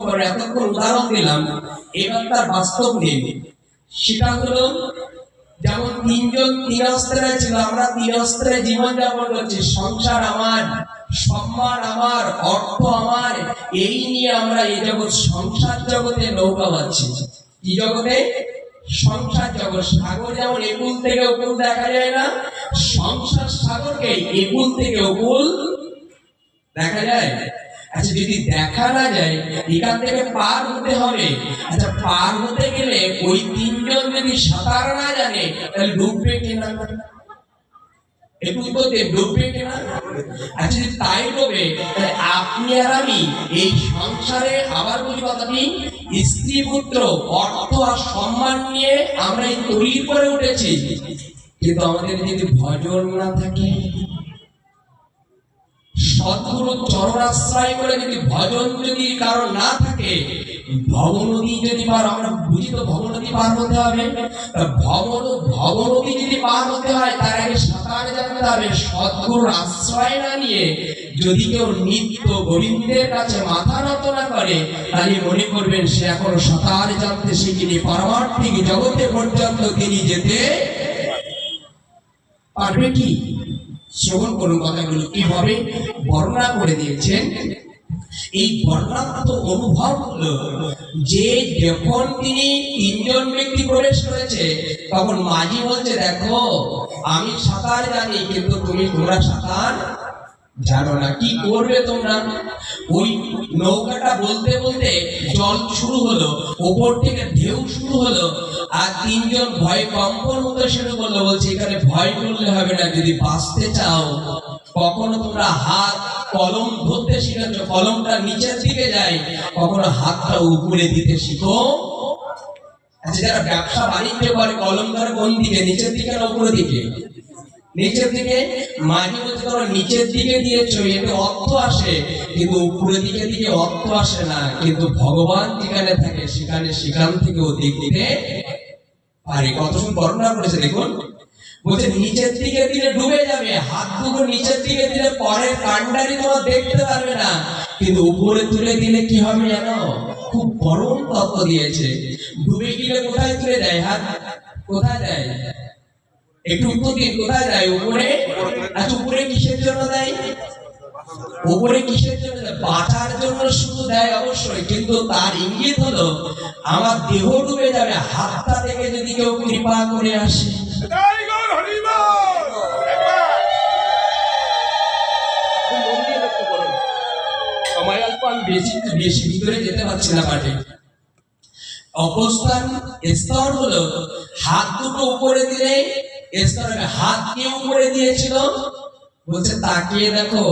করে এতক্ষণ উদাহরণ দিলাম, এবার তার বাস্তব নেই। সেটা হলো, যেমন তিনজন তিন অস্ত্রে ছিল, আমরা তিন অস্ত্রে জীবন যাপন করছি, সংসার আমার, সম্মান আমার, অর্থ আমার, এই নিয়ে আমরা এই জগৎ, সংসার জগতে নৌকা পাচ্ছি কি জগতে? সংসার জগৎ। সাগর যেমন একুল থেকে দেখা যায় না, সংসার সাগরকে একুল থেকে উকুল দেখা যায়। আচ্ছা যদি দেখা না যায়, এখান থেকে পার হতে হবে। আচ্ছা পার হতে গেলে ওই তিনজন যদি সাঁতার না জানে, তাহলে ডুববে কিনা আচ্ছা তাই আপনি আর আমি এই সংসারে আবার অর্থ সম্মান নিয়ে আমরা এই তৈরি করে উঠেছি। আমাদের যদি ভজন না থাকে সদ্গুরু চরণাশ্রয় করে যদি ভজন যদি কারও না থাকে ভবনদী যদি পার, আমরা বুঝি তো ভবনদী পার হতে হবে। ভবন ভবনদী যদি পার হতে হয়, তার আগে সাঁতার জানতে হবে। সদ্গুরুর আশ্রয় না নিয়ে যদি কেউ নিত্য গোবিন্দের কাছে মাথা নত না করে, তাহলে মনে করবেন সে এখনও সাঁতার জানতে শিখিনি, পারমার্থিক জগতে পর্যন্ত তিনি যেতে পারবে কি? শ্রবণ করুন কথাগুলো কীভাবে বর্ণনা করে দিয়েছেন। এই বর্ণাত্ম অনুভব হলো যে যখন তিনি তিনজন ব্যক্তি প্রবেশ করেছে, তখন মাঝি বলছে, দেখো, আমি সাঁতার জানি, কিন্তু তুমি তোমরা সাঁতার জানো না কি করবে তোমরা? ওই নৌকাটা বলতে বলতে জল শুরু হলো, ওপর থেকে ঢেউ শুরু হলো, আর তিনজন ভয় কম্পন হতে শুরু করল, বলছে, এখানে ভয় করলে হবে না, যদি বাঁচতে চাও। কখনো তোমরা হাত, কলম ধরতে শিখেছ, কলমটা নিচের দিকে যায়, কখনো হাতটা উপরে দিতে শিখো। আচ্ছা যারা ব্যবসা বাণিজ্য করে, কলম ধরে কোন দিকে? নিচের দিকে না উপরের দিকে? নিচের দিকে মাঝে মধ্যে ধরো নিচের দিকে দিয়েছ এতে অর্থ আসে, কিন্তু উপরের দিকে দিকে অর্থ আসে না। কিন্তু ভগবান যেখানে থাকে, সেখানে সেখান থেকে ও দিক দিতে পারে। কত সুন্দর বর্ণনা করেছে, দেখুন। বলছে, নিচের দিকে দিলে ডুবে যাবে, হাত দুটো নিচের দিকে দিলে পরের কান্ডারি তোমার দেখতে পারবে না। কিন্তু উপরে তুলে দিলে কি হবে জানো? খুব পরম তত্ত্ব দিয়েছে। ডুবে গেলে কোথায় তুলে দেয় হাত? কোথায় দেয়? একটু দিন কোথায় দেয় উপরে? আচ্ছা উপরে কিসের জন্য দেয়? উপরে কিসের জন্য? বাঁচার জন্য শুধু দেয় অবশ্যই কিন্তু তার ইঙ্গিত হলো আমার দেহ ডুবে যাবে হাতটা থেকে যদি কেউ কৃপা করে আসে। সময় অল্প আমি বেশি বেশি ভিতরে যেতে পারছি না পাঠে অবস্থান স্তর হলো হাত দুটো উপরে দিলে স্তর হাত কে উপরে দিয়েছিল। বলছে, তাকিয়ে দেখো,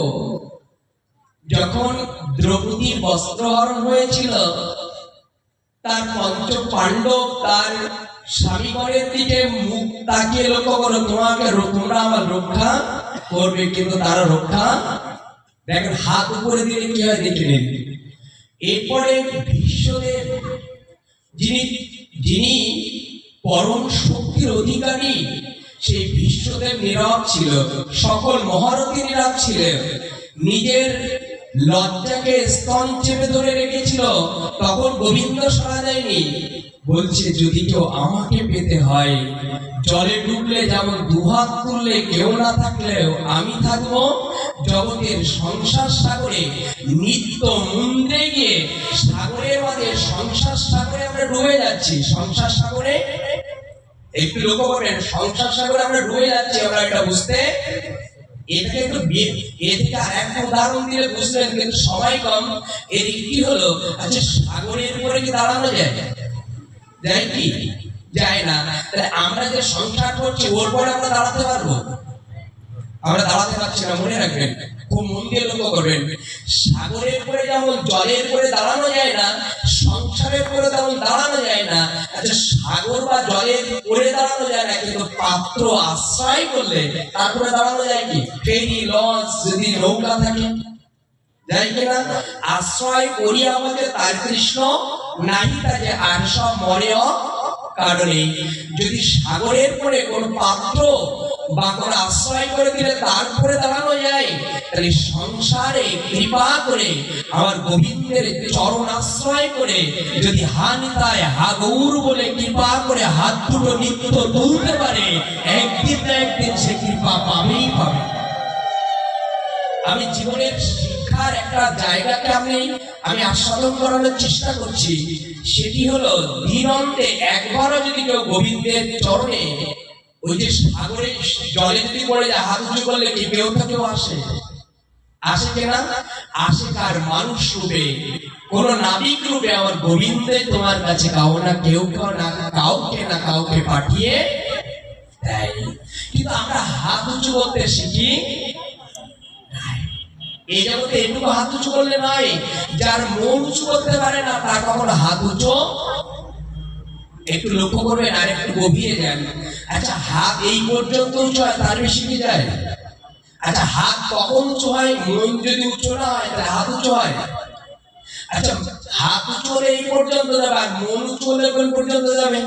যখন দ্রৌপদীর বস্ত্রহরণ হয়েছিল, তার পঞ্চ পাণ্ডব তার স্বামীগণের দিকে মুখ তাকিয়ে লক্ষ্য করো তোমাকে তোমরা আমার রক্ষা করবে, কিন্তু তারা রক্ষা দেখেন, হাত উপরে দিলে কি হয়, দেখে এরপরে বিশ্বদেব যিনি যিনি পরম শক্তির অধিকারী সেই বিশ্বদেব নীরব ছিল, সকল মহারথী নীরব ছিলেন। নিজের লজ্জাকে স্তন চেপে ধরে রেখেছিল, তখন গোবিন্দ সারা যায়নি বলছে, যদি কেউ আমাকে পেতে হয়, জলে ডুবলে যেমন দুহাত তুললে কেউ না থাকলেও আমি থাকব জগতের সংসার সাগরে। নিত্য মুন্দ্রে গিয়ে সাগরের মাঝে সংসার সাগরে আমরা ডুবে যাচ্ছি। সংসার সাগরে একটু লক্ষ্য করবেন, সংসার সাগরে আমরা ডুবে যাচ্ছি, আমরা এটা বুঝতে এটাকে একটু বি- এ থেকে আর একটা উদাহরণ দিলে বুঝলেন কিন্তু সময় কম। এর একটি হলো? আচ্ছা সাগরের উপরে কি দাঁড়ানো যায়? যায় কি? যায় না। তাহলে আমরা যে সংসার করছি, ওর পরে আমরা দাঁড়াতে পারব? আমরা দাঁড়াতে পারছি না, মনে রাখবেন। খুব মন দিয়ে লক্ষ্য করবেন, সাগরের পরে যেমন জলের পরে দাঁড়ানো যায় না, সংসারের পরে তেমন দাঁড়ানো যায় না আচ্ছা সাগর বা জলের পরে দাঁড়ানো যায় না, কিন্তু পাত্র আশ্রয় করলে তারপরে দাঁড়ানো যায় কি? ফেরি লঞ্চ যদি নৌকা থাকে। যাই কিনা আশ্রয় করি আমাকে তার কৃষ্ণ, নাহি তাকে আর সব মরে কারণে যদি সাগরের পরে কোন পাত্র বা আশ্রয় করে দিলে তারপরে দাঁড়ানো যায়। তাহলে সংসারে কৃপা করে, আমার গোবিন্দের চরণ আশ্রয় করে, যদি হাগৌর বলে কৃপা করে হাত দুটো নিত্য তুলতে পারে, একদিন না একদিন সে কৃপা পাবেই পাবে। আমি জীবনের শিক্ষার একটা জায়গাকে আমি আমি আস্বাদন করানোর চেষ্টা করছি। সেটি হলো, দিনন্তে একবারও যদি কেউ গোবিন্দের চরণে ওই যে সাগরে জলে যদি পড়ে যায়, হাত উঁচু করলে কি কেউ আসে? আসে আসে কার মানুষ রূপে। কোন নাবিক রূপে আমার গোবিন্দে তোমার কাছে কাউ না কেউ কেউ না, কাউকে না কাউকে পাঠিয়ে দেয়। কিন্তু আমরা হাত উঁচু করতে শিখি এই জগতে এটুকু হাত উঁচু করলে নয়, যার মন উঁচু করতে পারে না, তার কখনো হাত উঁচু একটু লক্ষ্য করবেন আর একটু গভীরে যান। আচ্ছা হাত এই পর্যন্ত উঁচু হয় তার বেশি কি যায়? আচ্ছা হাত কখন উঁচু হয় মন যদি উঁচু না হয়, তাহলে হাত উঁচু হয়। আচ্ছা হাত উঁচু হলে এই পর্যন্ত যাবে, আর মন উঁচু হলে কোন পর্যন্ত যাবে?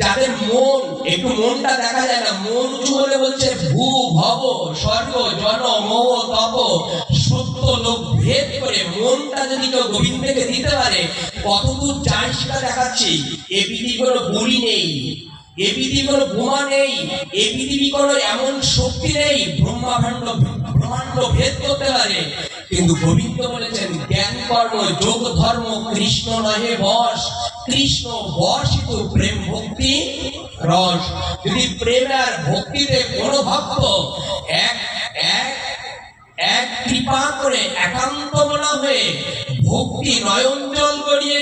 যাদের মন, একটু মনটা দেখা যায় না। মন উঁচু হলে বলছে ভূ, ভব, স্বর্গ, জন, মোহ, তপ লোক ভেদ করে মনটা যদি কেউ গোবিন্দকে দিতে পারে, কতদূর যায় সেটা দেখাচ্ছি? এ পৃথিবী কোনো গুলি নেই, এ পৃথিবী কোনো বোমা নেই, এ পৃথিবী কোনো এমন শক্তি নেই ব্রহ্মাভাণ্ড ব্রহ্মাণ্ড ভেদ করতে পারে। কিন্তু গোবিন্দ বলেছেন, জ্ঞান, কর্ম, যোগ, ধর্ম, কৃষ্ণ নহে বশ কৃষ্ণ বর্ষিত প্রেম ভক্তি রস। যদি প্রেম আর ভক্তিতে কোনো ভক্ত এক এক কৃপা করে একান্ত মনা হয়ে ভক্তি নয়ন জল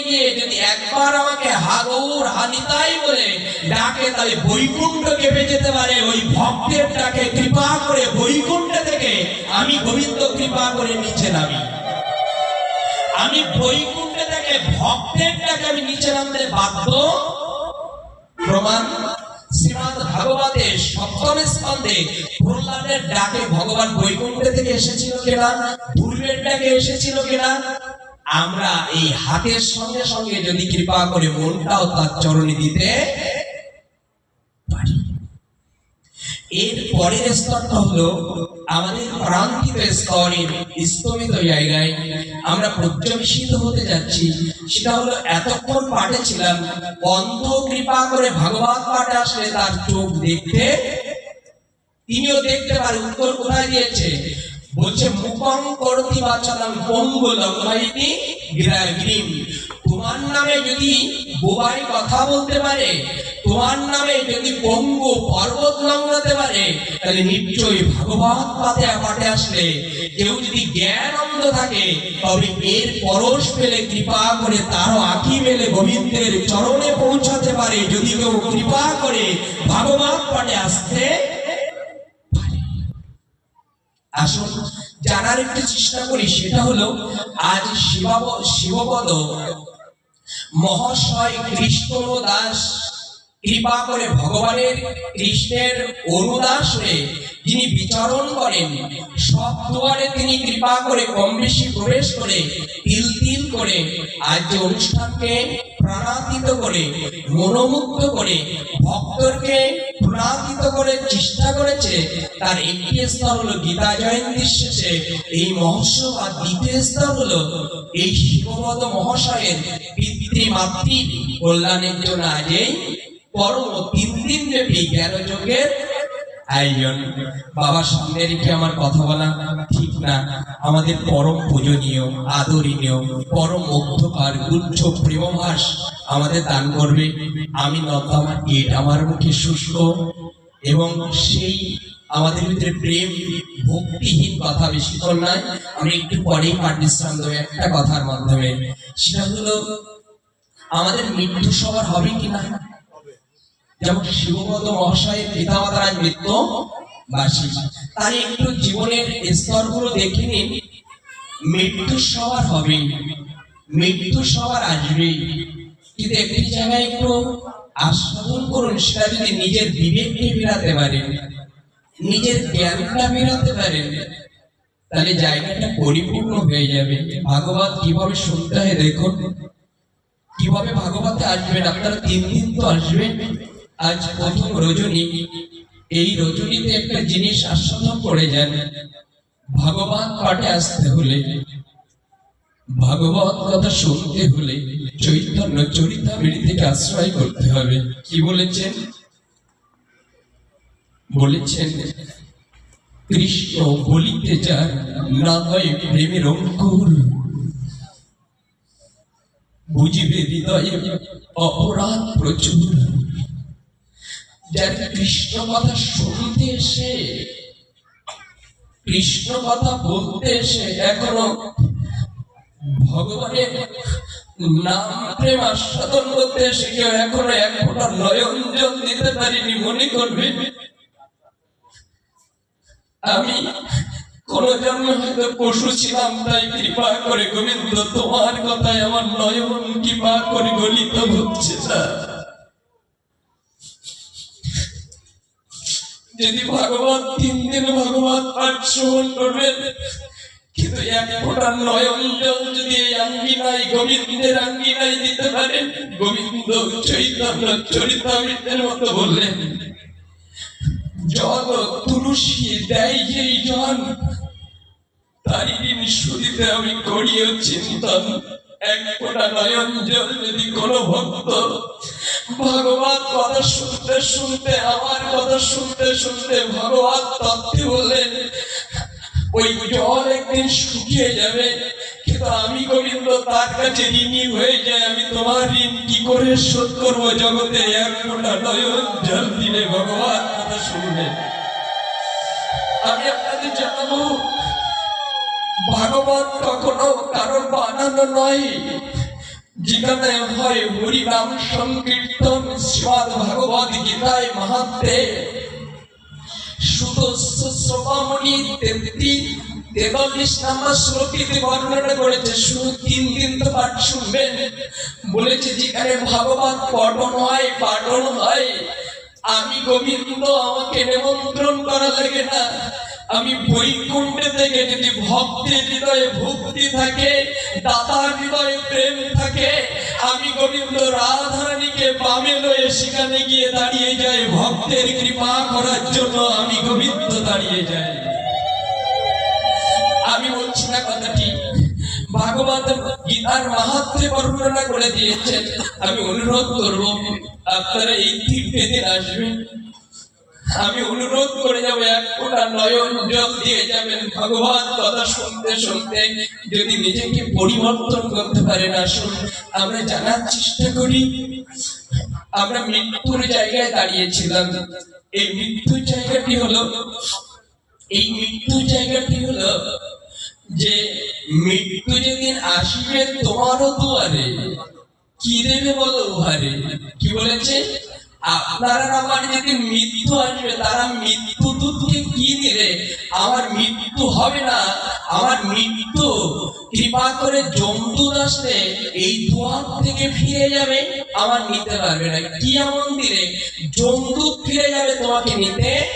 গিয়ে যদি একবার আমাকে হাগৌর হানিতাই বলে ডাকে তাহলে বৈকুণ্ঠ কেঁপে যেতে পারে। ওই ভক্তের ডাকে কৃপা করে বৈকুণ্ঠ থেকে আমি গোবিন্দ কৃপা করে নিচে নামি। আমি বৈকুণ্ঠ থেকে ভক্তের ডাকে আমি নিচে নামতে বাধ্য? প্রমাণ? শ্রীমদ ভাগবতে সপ্তম স্কন্ধে প্রহ্লাদের ডাকে ভগবান বৈকুণ্ঠ থেকে এসেছিল কিনা দুর্গের ডাকে এসেছিল কিনা আমরা এই হাতের সঙ্গে সঙ্গে যদি কৃপা করে মনটাও তার চরণে দিতে পারি এর পরের স্তরটা হলো আমাদের প্রান্তিত স্তরের স্তমিত জায়গায় আমরা হতে যাচ্ছি। সেটা হলো এতক্ষণ পাঠে ছিলাম কৃপা করে পাঠে আসলে তার চোখ দেখতে তিনিও দেখতে পারে, উত্তর কোথায় দিয়েছে? বলছে, মুখং করতি বাচালাম পঙ্গু লঙ্ঘাইতি তোমার নামে যদি বোবাই কথা বলতে পারে তোমার নামে যদি পঙ্গু পর্বত লঙ্ঘাতে পারে, তাহলে নিশ্চয়ই ভাগবত পাতে পাঠে আসলে। কেউ যদি জ্ঞান অন্ধ থাকে, তবে এর পরশ পেলে কৃপা করে তারও আঁকি মেলে গোবিন্দের চরণে পৌঁছাতে পারে। যদি কেউ কৃপা করে ভাগবত পাঠে আসতে আসুন, জানার একটু চেষ্টা করি। সেটা হলো, আজ শিবাব শিবপদ মহাশয় কৃষ্ণ দাস কৃপা করে ভগবানের কৃষ্ণের অনুদাস হয়ে যিনি বিচরণ করেন, সব দুয়ারে তিনি কৃপা করে কম বেশি প্রবেশ করে, তিল তিল করে, আজ যে অনুষ্ঠানকে প্রাণাতীত করে, মনোমুগ্ধ করে ভক্তকে প্রাণাতীত করে চেষ্টা করেছে, তার একটি স্তর হলো গীতা জয়ন্তীর শেষে। এই মহোৎসব আর দ্বিতীয় স্তর হলো এই শিবপদ মহাশয়ের পিতৃ মাতৃ কল্যাণের জন্য আজ এই পরম তিন দিন ব্যাপী জ্ঞান আয়োজন বাবার সামনে আমার কথা বলা ঠিক না। আমাদের পরম পূজনীয়, আদরণীয়, পরম মুগ্ধকার গুচ্ছ প্রেমভাস আমাদের দান করবে। আমি নত আমার পেট আমার মুখে শুষ্ক। এবং সেই আমাদের ভিতরে প্রেম, ভক্তিহীন কথা বেশি বেশিক্ষণ নয়। আমি একটু পরেই বিশ্রাম দেবো একটা কথার মাধ্যমে। সেটা হলো, আমাদের মৃত্যু সবার হবে কিনা যেমন শিবপদ মহাশয়ের পিতামাতার আজ মৃত্যু বাসী তার একটু জীবনের স্তরগুলো দেখে নিন। মৃত্যু সবার হবে, মৃত্যু সবার আসবে। কিন্তু একটি জায়গায় একটু আস্বাদন করুন, সেটা যদি নিজের বিবেককে ফেরাতে পারেন, নিজের জ্ঞানটা ফেরাতে পারেন, তাহলে জায়গাটা পরিপূর্ণ হয়ে যাবে। ভাগবত কীভাবে শুনতে হয় দেখুন। কীভাবে ভাগবতে আসবেন? আপনারা তিন দিন তো আসবেন। আজ প্রথম রজনী? এই রজনীতে একটা জিনিস আস্বাদন করে যান ভগবান পাঠে আসতে হলে, ভাগবত কথা শুনতে হলে চৈতন্য চরিতামৃত থেকে আশ্রয় করতে হবে। কি বলেছেন? বলেছেন, কৃষ্ণ বলিতে যার না হয় প্রেমের অঙ্কুর বুঝিবে হৃদয়ে অপরাধ প্রচুর। কৃষ্ণ কথা শুনতে এসে, কৃষ্ণ কথা বলতে এসে এখনও ভগবানের নাম প্রেম আস্বাদন করতে এসে কেউ এখনও এক ফোঁটা দিতে পারিনি মনে করবে। আমি কোন জন্মে হয়তো পশু ছিলাম, তাই কৃপা করে গোবিন্দ, তোমার কথায় আমার নয়ন কৃপা করে গলিত হচ্ছে স্যার যদি ভগবান, তিন দিন ভগবান পাঠ শ্রবণ করবেন, কিন্তু এক ফোঁটা নয়ন জল যদি এই আঙ্গিনায়, গোবিন্দের আঙ্গিনায় দিতে পারেন, গোবিন্দ চৈতন্য চরিতামৃতের মতো বললেন জল তুলসী দেয় যেই জন তারি দিন শুনিতে আমি করিও চিন্তন। এক ফোঁটা নয়ন জল যদি কোনো ভক্ত ভগবান কথা শুনতে শুনতে, আমার কথা শুনতে শুনতে ভগবান তত্ত্বে বললেন, ওই জল একদিন শুকিয়ে যাবে, কিন্তু আমি গোবিন্দ তার কাছে ঋণী হয়ে যায় আমি তোমার ঋণ কি করে শোধ করব জগতে? এক ফোঁটা নয়ন জল দিলে ভগবান কথা শুনবে। আমি আপনাদের জানাব ভাগবত কখনো কারোর বানানো নয়। যেখানে হয় সংকীর্তন শ্রীমদ গীতায় বলেছে পঠন আমি গোবিন্দ আমাকে নিমন্ত্রণ করা লাগে না। আমি বৈকুণ্ঠে থেকে যদি ভক্তের হৃদয়ে ভক্তি থাকে, দাতার হৃদয়ে প্রেম থাকে, আমি গোবিন্দ রাধারানীকে বামে লয়ে সেখানে গিয়ে দাঁড়িয়ে যাই, ভক্তের কৃপা করার জন্য আমি গোবিন্দ দাঁড়িয়ে যাই। আমি বলছি না কথাটি ভাগবত গীতার মাহাত্মে বর্ণনা করে দিয়েছেন। আমি অনুরোধ করব, আপনারা এই দিন আসবেন। আমি অনুরোধ করে যাব, এক ফোঁটা নয়ন জল দিয়ে যাবেন। ভগবান কথা শুনতে শুনতে যদি নিজেকে পরিবর্তন করতে পারেন আসুন, আমরা জানার চেষ্টা করি। আমরা মৃত্যুর জায়গায় দাঁড়িয়েছিলাম। এই মৃত্যুর জায়গাটি হলো, এই মৃত্যু জায়গাটি হলো যে মৃত্যু যেদিন আসবে তোমারও দুয়ারে, কি দেবে বলো উহারে? কি বলেছে? আপনারা আমার যদি মৃত্যু আসবে, তারা মৃত্যু দূতকে কি দিলে আমার মৃত্যু হবে না। আমার মৃত্যু। কৃপা করে জন্তু আসলে এই দুয়ার থেকে ফিরে যাবে, আমার নিতে পারবে না। কি এমন দিলে? জন্তু ফিরে যাবে, তোমাকে নিতে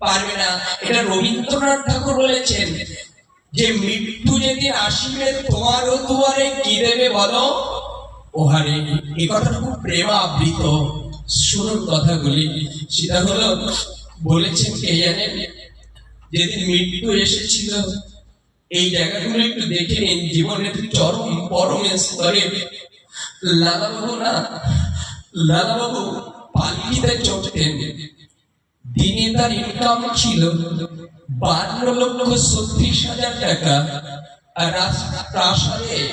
পারবে না। এটা রবীন্দ্রনাথ ঠাকুর বলেছেন, যে মৃত্যু যেদিন আসিবে, তোমারও দুয়ারে কি দেবে বলো? ওহারে এই কথাটা খুব প্রেম আবৃত শুনুন কথাগুলি। সেটা হলো বলেছেন কে জানেন যেদিন মৃত্যু এসেছিল, এই জায়গাগুলো একটু দেখে নিন। জীবনের চরম, পরম স্তরে। লালাবাবু না, লালাবাবু পালকিতে চড়তেন। দিনে তার ইনকাম ছিল বান্ন লক্ষ ছত্রিশ হাজার টাকা। আর রাজ- প্রাসাদে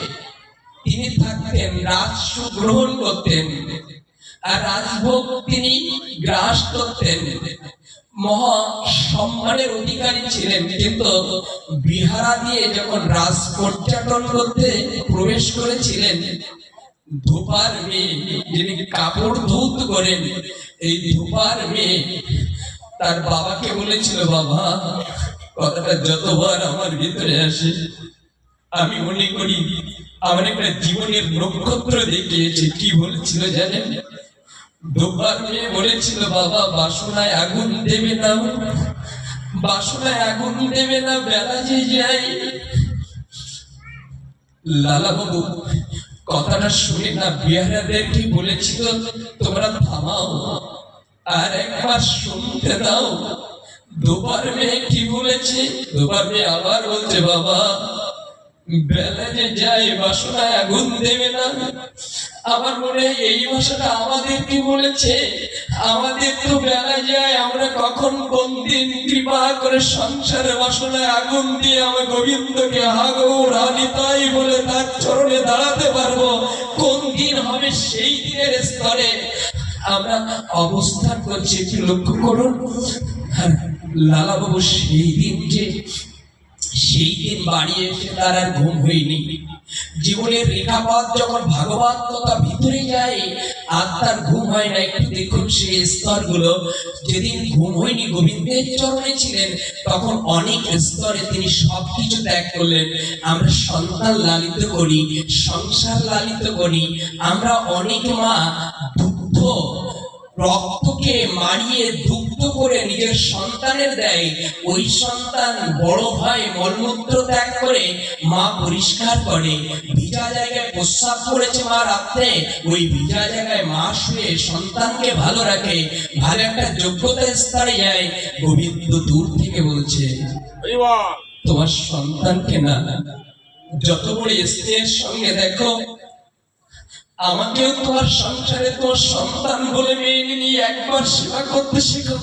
তিনি থাকতেন রাজস্ব গ্রহণ করতেন। আর রাজভোগ তিনি গ্রাস করতেন। মহা সম্মানের অধিকারী ছিলেন, কিন্তু বিহারা দিয়ে যখন রাজ পর্যটন করতে প্রবেশ করেছিলেন, ধূপার মেয়ে, যিনি কাপড় ধৌত করেন, এই ধূপার মেয়ে তার বাবাকে বলেছিল, বাবা, কথাটা যতবার আমার ভিতরে আসে, আমি মনে করি আমার একটা জীবনের নক্ষত্র দেখিয়েছে। কি বলেছিল জানেন? ধূপার মেয়ে বলেছিল, বাবা, বাসনায় আগুন দেবে না, বাসনায় আগুন দেবে না, বেলা যে যাই লালা বাবু কথাটা শুনে না বিহারাদেরকে বলেছিল, তোমরা থামাও আর একবার শুনতে দাও। দুবার মেয়ে কি বলেছে, দুবার মেয়ে আবার বলছে, বাবা, বেলা যে যাই বাসনায় আগুন দেবে না। আমার মনে হয় এই ভাষাটা আমাদের কি বলেছে? আমাদের তো বেলা যায়, আমরা কখন কোন দিন কৃপা করে সংসারের বাসনায় আগুন দিয়ে আমার গোবিন্দকে হাগো, রানী তাই বলে তার চরণে দাঁড়াতে পারব। কোন দিন হবে সেই দিনের স্তরে? আমরা অবস্থান করছি, একটু লক্ষ্য করুন। আর লালা বাবু সেই দিন যে সেই দিন বাড়ি এসে তার আর ঘুম হয়নি। জীবনের রেখাপাত যখন ভাগবত কথা ভিতরে যায়, আর তার ঘুম হয় না, একটু দেখুন সেই স্তরগুলো। যেদিন ঘুম হয়নি, গোবিন্দের চরণে ছিলেন, তখন অনেক স্তরে তিনি সবকিছু ত্যাগ করলেন। আমরা সন্তান লালিত করি, সংসার লালিত করি, আমরা অনেক মা দুগ্ধ রক্তকে মারিয়ে দুগ্ধ করে নিজের সন্তানের দেয় ওই সন্তান বড় হয় মলমূত্র ত্যাগ করে মা পরিষ্কার করে। ভিজা জায়গায় প্রস্রাব করেছে মা রাত্রে ওই ভিজা জায়গায় মা শুয়ে সন্তানকে ভালো রাখে ভালো একটা যোগ্যতার স্তরে যায়। গোবিন্দ দূর থেকে বলছে তোমার সন্তানকে না যত বড় স্ত্রীর সঙ্গে দেখো আমাকেও তোমার সংসারে তোমার সন্তান বলে মেনে নিয়ে একবার সেবা করতে শেখো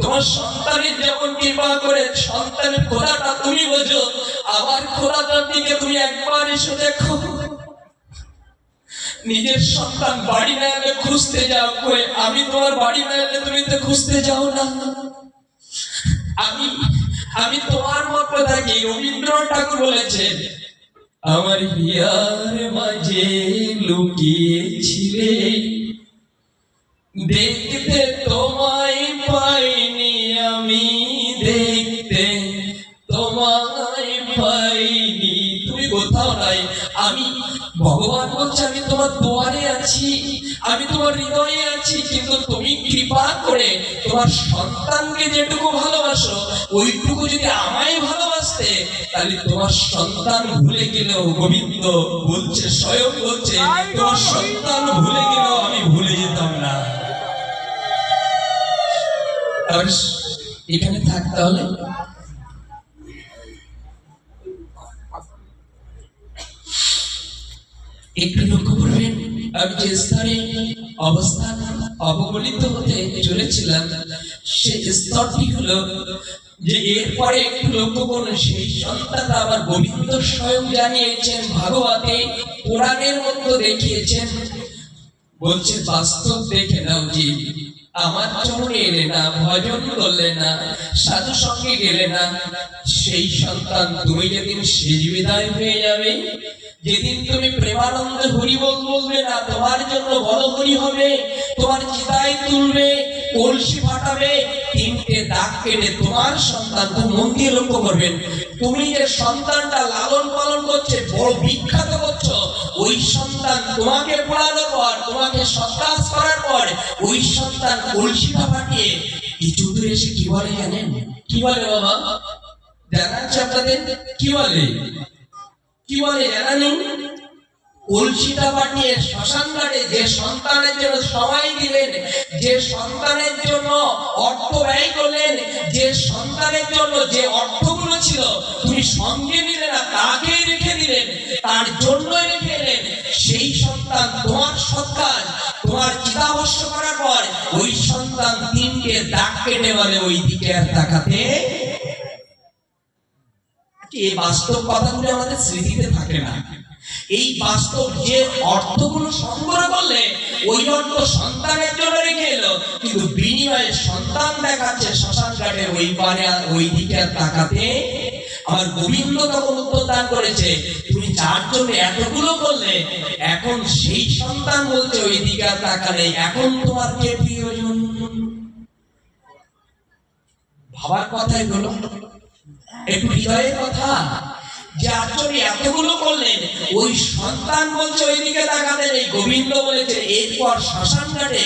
তোমার সন্তানের যেমন কৃপা করে সন্তানের খোদাটা তুমি বোঝো, আমার খোদাটার দিকে তুমি একবার এসে দেখো। নিজের সন্তান বাড়ি না এলে খুঁজতে যাও কই, আমি তোমার বাড়ি না এলে তুমি তো খুঁজতে যাও না। আমি আমি তোমার মতো থাকি, রবীন্দ্রনাথ ঠাকুর বলেছেন আমার হিয়ার মাঝে লুকিয়েছিলে। দেখতে তোমায় পাইনি আমি, দেখতে তোমায় পাইনি। তুমি কোথাও নাই। আমি ভগবান বলছে, আমি তোমার দুয়ারে আছি, আমি তোমার হৃদয়ে আছি, কিন্তু তুমি কৃপা করে তোমার সন্তানকে যেটুকু ভালোবাসো, ওইটুকু যদি আমায় ভালোবাসতে তাহলে তোমার সন্তান ভুলে গেলেও গোবিন্দ বলছে স্বয়ং বলছে তোমার সন্তান ভুলে গেলেও আমি ভুলে যেতাম না। এখানে থাকতে হলে একটু লক্ষ্য করবেন আমি যে স্থানে অবস্থান অবগলিত হতে চলেছিলাম সে স্তরটি হলো যে এরপরে একটু লক্ষ্য করুন, সেই সন্তান আবার গোবিন্দ স্বয়ং জানিয়েছেন, ভাগবতে পুরাণের মধ্যে দেখিয়েছেন। বলছে, বাস্তব দেখে নাও যে আমার চরণে এলে না, ভজন করলে না, সাধু সঙ্গে গেলে না। সেই সন্তান, তুমি যেদিন শেষ বিদায় হয়ে যাবে, যেদিন তুমি প্রেমানন্দ হরি বল বলবে না, তোমার জন্য বড় হরি হবে, তোমার চিতায় তুলবে কলসি ফাটাবে, তিনটে দাগ কেটে তোমার সন্তান খুব মন দিয়ে লক্ষ্য করবেন তুমি যে সন্তানটা লালন পালন করছে, বড় বিখ্যাত করছ, ওই সন্তান তোমাকে পড়ানোর পর, তোমাকে সন্তাস করার পর, ওই সন্তান কলসি ফাটিয়ে কিছু দূরে এসে কি বলে জানেন? কি বলে বাবা? জানা আছে আপনাদের? কি বলে? কি বলে জানা নেই? কলসিটা পাঠিয়ে শ্মশান ঘাটে যে সন্তানের জন্য সময় দিলেন, যে সন্তানের জন্য অর্থ ব্যয় করলেন, যে সন্তানের জন্য যে অর্থগুলো ছিল, তুমি সঙ্গে নিলে না, তাকে রেখে দিলেন, তার জন্য রেখে এলেন সেই সন্তান তোমার সৎকার তোমার চিতাভস্য করার পর ওই সন্তান তিনকে দাগ কেটে বলে ওই দিকে আর তাকাতে এই বাস্তব কথাগুলো আমাদের স্মৃতিতে থাকে না। এই বাস্তব যে অর্থগুলো সংগ্রহ করলে, ওই অর্থ সন্তানের জন্য রেখে এলো, কিন্তু বিনিময়ে সন্তান দেখাচ্ছে শ্মশান ঘাটের ওই পারে আর ওই দিকে তাকাতে। আমার গোবিন্দ তখন উত্তর দান করেছে, তুমি যার জন্য এতগুলো করলে, এখন সেই সন্তান বলছে, ওই দিকে তাকালে এখন তোমার কে প্রিয়জন? ভাবার কথাই বলো একটু হৃদয়ের কথা। যে আচরণ এতগুলো করলেন, ওই সন্তান বলছে, ওইদিকে তাকাতেন এই গোবিন্দ বলেছে, এরপর শ্মশান ঘাটে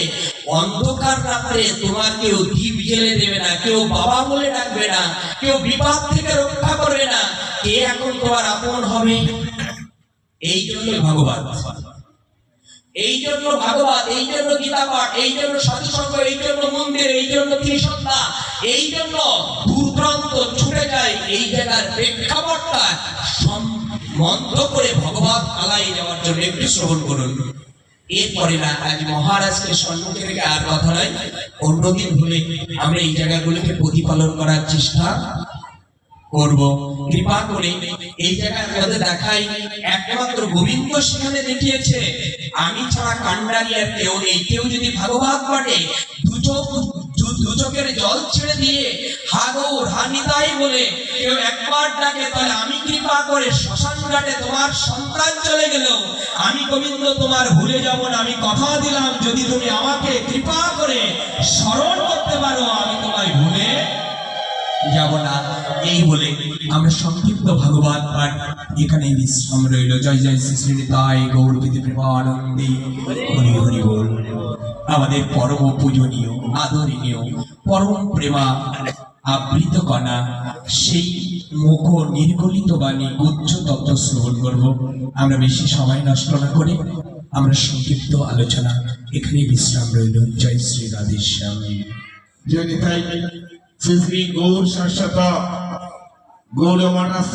অন্ধকার রাত্রে তোমার কেউ দ্বীপ জেলে দেবে না, কেউ বাবা বলে ডাকবে না, কেউ বিপদ থেকে রক্ষা করবে না, কে এখন তোমার আপন হবে? এই জন্য ভগবান। এই জন্য ভাগবত এই জন্য গীতা পাঠ, এই জন্য সাধুসঙ্গ এই জন্য মন্দির, এই জন্য ত্রিসন্ধ্যা এই জন্য দূর দূরান্ত ছুটে যায় এই জায়গার প্রেক্ষাপটটা মন্ত্র করে ভগবত আলাই যাওয়ার জন্য একটু শ্রবণ করুন। এরপরে না, আজ মহারাজকে সম্মুখে রেখে আর কথা নয় অন্যদিন হলে আমরা এই জায়গাগুলোকে প্রতিপালন করার চেষ্টা করব। কৃপা করে এই জায়গায় দেখাই, একমাত্র গোবিন্দ সেখানে দেখিয়েছে, আমি ছাড়া কান্ডারি আর কেউ নেই। কেউ যদি ভাগবত পাঠে দু চোখ চোখের জল ছেড়ে দিয়ে হাগৌর হানিতাই বলে, কেউ একবার ডাকে, তাহলে আমি কৃপা করে শ্মশান তোমার সন্তান চলে গেল। আমি গোবিন্দ, তোমার ভুলে যাব না। আমি কথা দিলাম, যদি তুমি আমাকে কৃপা করে স্মরণ করতে পারো, আমি তোমায় ভুলে যাব না। এই বলে আমরা সংক্ষিপ্ত ভাগবত পাঠ এখানে বিশ্রাম রইল। জয় জয়, শ্রী শ্রী তাই গৌর বিধি প্রেমানন্দে। হরি হরি বল। আমাদের পরম পূজনীয়, আদরণীয়, পরম প্রেমা, আবৃত কণা, সেই মুখ নির্গলিত বাণী উচ্চ তত্ত্ব শ্রবণ করব। আমরা বেশি সময় নষ্ট না করে আমরা সংক্ষিপ্ত আলোচনা। এখানে বিশ্রাম রইল। জয় শ্রী রাধেশ্যাম। তাই, শ্রী শ্রী গৌর শাশ্বত গৌর মানাস্ত